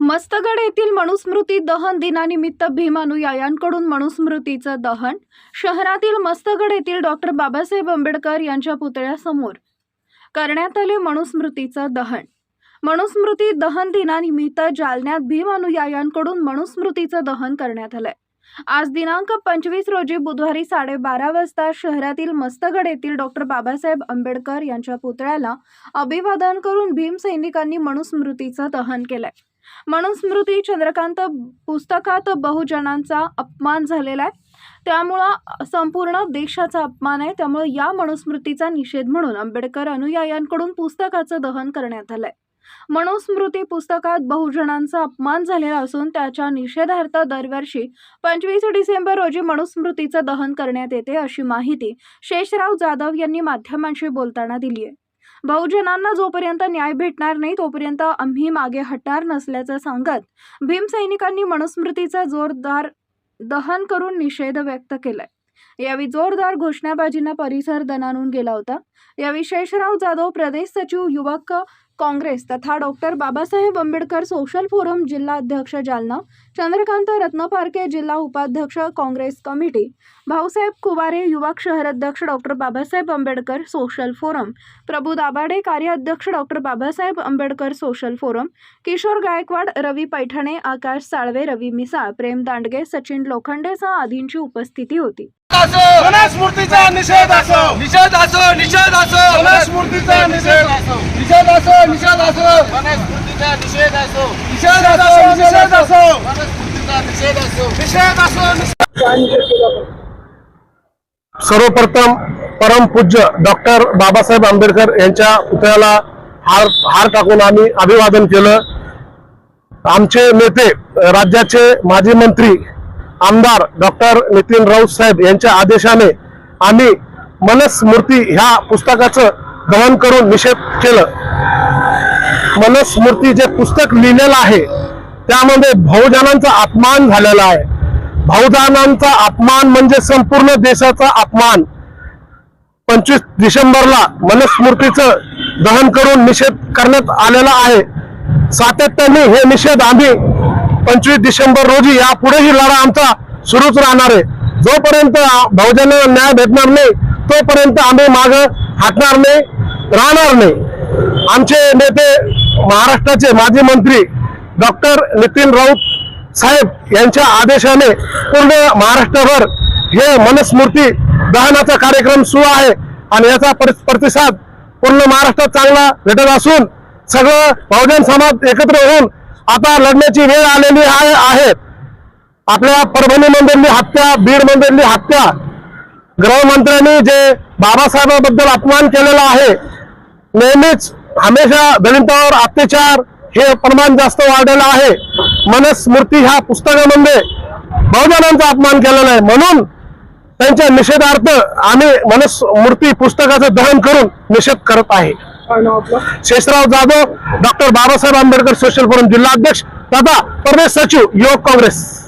मस्तगड येथील मनुस्मृती दहन दिनानिमित्त भीम अनुयायांकडून मनुस्मृतीचं दहन शहरातील मस्तगड येथील डॉक्टर बाबासाहेब आंबेडकर यांच्या पुतळ्यासमोर करण्यात आले मनुस्मृतीचं दहन. मनुस्मृती दहन दिनानिमित्त जालन्यात भीम अनुयायांकडून मनुस्मृतीचं दहन करण्यात आलंय. आज दिनांक पंचवीस रोजी बुधवारी साडेबारा वाजता शहरातील मस्तगड येथील डॉक्टर बाबासाहेब आंबेडकर यांच्या पुतळ्याला अभिवादन करून भीम सैनिकांनी मनुस्मृतीचं दहन केलंय. मनुस्मृती चंद्रकांत पुस्तकात बहुजनांचा अपमान झालेला आहे. त्यामुळं संपूर्ण देशाचा अपमान आहे. त्यामुळं या मनुस्मृतीचा निषेध म्हणून आंबेडकर अनुयायांकडून पुस्तकाचं दहन करण्यात आलंय. मनुस्मृती पुस्तकात बहुजनांचा अपमान झालेला असून त्याच्या निषेधार्थ दरवर्षी पंचवीस डिसेंबर रोजी मनुस्मृतीचं दहन करण्यात येते अशी माहिती शेषराव जाधव यांनी माध्यमांशी बोलताना दिली आहे बहुजनांना जोपर्यंत न्याय भेटणार नाही तोपर्यंत आम्ही मागे हटणार नसल्याचं सांगत भीमसैनिकांनी मनुस्मृतीचा जोरदार दहन करून निषेध व्यक्त केलाय. यावेळी जोरदार घोषणाबाजींना परिसर दणानून गेला होता. यावेळी शेषराव जाधव प्रदेश सचिव युवक काँग्रेस तथा doctor Babasaheb Ambedkar social forum जिल्हा अध्यक्ष जालना चंद्रकांत रत्नपारखे जिल्हा उपाध्यक्ष काँग्रेस कमिटी भाऊसाहेब कुवारे युवक शहराध्यक्ष doctor Babasaheb Ambedkar social forum Prabhu Dabhade कार्याध्यक्ष doctor Babasaheb Ambedkar social forum Kishor Gaikwad Ravi Paithane Akash Salve Ravi Misal Prem Dandge Sachin लोखंडेसह आदींची उपस्थिती होती. असो. स्मृतीचा निषेध असो. निषेध असो निषेध असो. स्मृतीचा निषेध असो. निषेध असो निषेध असो. स्मृतीचा निषेध असो. निषेध असो निषेध असो स्मृतीचा निषेध असो. निषेध असो. सर्वप्रथम परमपूज्य डॉक्टर बाबासाहेब आंबेडकर यांच्या पुतळ्याला हार हार टाकून आम्ही अभिवादन केलं. आमचे नेते राज्याचे माजी मंत्री आमदार डॉक्टर नितीन राऊत साहेब यांच्या आदेशाने आम्ही मनस्मूर्ती ह्या पुस्तकाचं दहन करून निषेध केलं. मनस्मूर्ती जे पुस्तक लिहिलेलं आहे त्यामध्ये बहुजनांचा अपमान झालेला आहे. बहुजनांचा अपमान म्हणजे संपूर्ण देशाचा अपमान. पंचवीस डिसेंबरला मनस्मृतीचं दहन करून निषेध करण्यात आलेला आहे. सातत्याने हे निषेध आम्ही पंचवीस डिसेंबर रोजी यापुढेही लढा आमचा सुरूच राहणार आहे. जोपर्यंत बहुजनांना न्याय भेटणार नाही तोपर्यंत आम्ही माग हटणार नाही राहणार नाही. आमचे नेते महाराष्ट्राचे माजी मंत्री डॉक्टर नितीन राऊत साहेब यांच्या आदेशाने पूर्ण महाराष्ट्रभर हे मनस्मृती दहनाचा कार्यक्रम सुरू आहे आणि याचा प्रतिसाद पूर्ण महाराष्ट्रात चांगला भेटत असून सगळं बहुजन समाज एकत्र होऊन आता लढण्याची वेळ आलेली आहे आपल्या आपल्या मंदिरली हत्या बीड मंदिरली हत्या. गृहमंत्र्यांनी जे बाबासाहेबांबद्दल अपमान केलेला आहे नेहमीच हमेशा दलितांवर अत्याचार हे प्रमाण जास्त वाढलेलं आहे. मनस्मृती ह्या पुस्तकामध्ये बहुजनांचा अपमान केलेला आहे. म्हणून त्यांच्या निषेधार्थ आम्ही मनस्मृती पुस्तकाचं दहन करून निषेध करत आहे. Sheshrao Jadhav doctor Babasaheb Ambedkar social forum जिल्हाध्यक्ष तथा प्रदेश सचिव युवक काँग्रेस.